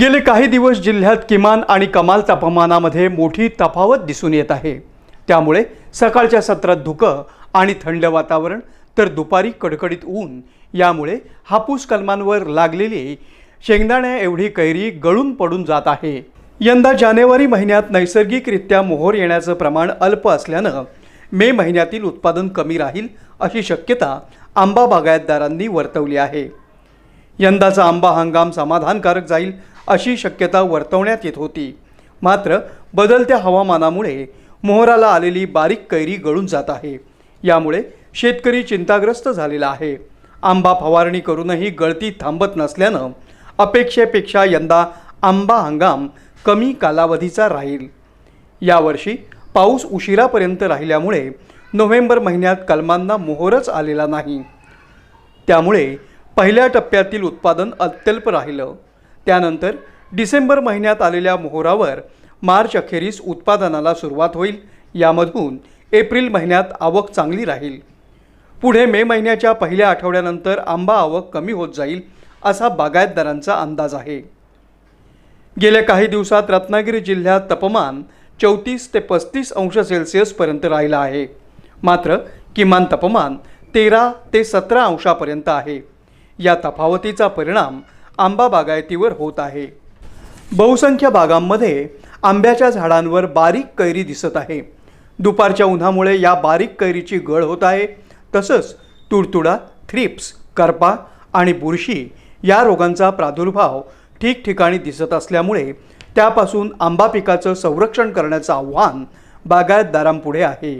गेले काही दिवस जिल्ह्यात किमान आणि कमाल तापमानामध्ये मोठी तफावत दिसून येत आहे. त्यामुळे सकाळच्या सत्रात धुकं आणि थंड वातावरण तर दुपारी कडकडीत ऊन यामुळे हापूस कलमांवर लागलेली शेंगदाण्या एवढी कैरी गळून पडून जात आहे. यंदा जानेवारी महिन्यात नैसर्गिकरित्या मोहोर येण्याचं प्रमाण अल्प असल्यानं मे महिन्यातील उत्पादन कमी राहील अशी शक्यता आंबा बागायतदारांनी वर्तवली आहे. यंदाचा आंबा हंगाम समाधानकारक जाईल अशी शक्यता वर्तवण्यात येत होती. मात्र बदलत्या हवामानामुळे मोहराला आलेली बारीक कैरी गळून जात आहे. यामुळे शेतकरी चिंताग्रस्त झालेला आहे. आंबा फवारणी करूनही गळती थांबत नसल्यानं अपेक्षेपेक्षा यंदा आंबा हंगाम कमी कालावधीचा राहील. यावर्षी पाऊस उशिरापर्यंत राहिल्यामुळे नोव्हेंबर महिन्यात कलमांना मोहरच आलेला नाही. त्यामुळे पहिल्या टप्प्यातील उत्पादन अत्यल्प राहिलं. त्यानंतर डिसेंबर महिन्यात आलेल्या मोहोरावर मार्च अखेरीस उत्पादनाला सुरुवात होईल. यामधून एप्रिल महिन्यात आवक चांगली राहील. पुढे मे महिन्याच्या पहिल्या आठवड्यानंतर आंबा आवक कमी होत जाईल असा बागायतदारांचा अंदाज आहे. गेल्या काही दिवसात रत्नागिरी जिल्ह्यात तापमान चौतीस ते पस्तीस अंश सेल्सिअसपर्यंत राहिलं आहे. मात्र किमान तापमान तेरा ते सतरा अंशापर्यंत आहे. या तफावतीचा परिणाम आंबा बागायतीवर होत आहे. बहुसंख्य बागांमध्ये आंब्याच्या झाडांवर बारीक कैरी दिसत आहे. दुपारच्या उन्हामुळे या बारीक कैरीची गळ होत आहे. तसंच तुडतुडा थ्रिप्स करपा आणि बुरशी या रोगांचा प्रादुर्भाव ठिकठिकाणी दिसत असल्यामुळे त्यापासून आंबा पिकाचं संरक्षण करण्याचं आव्हान बागायतदारांपुढे आहे.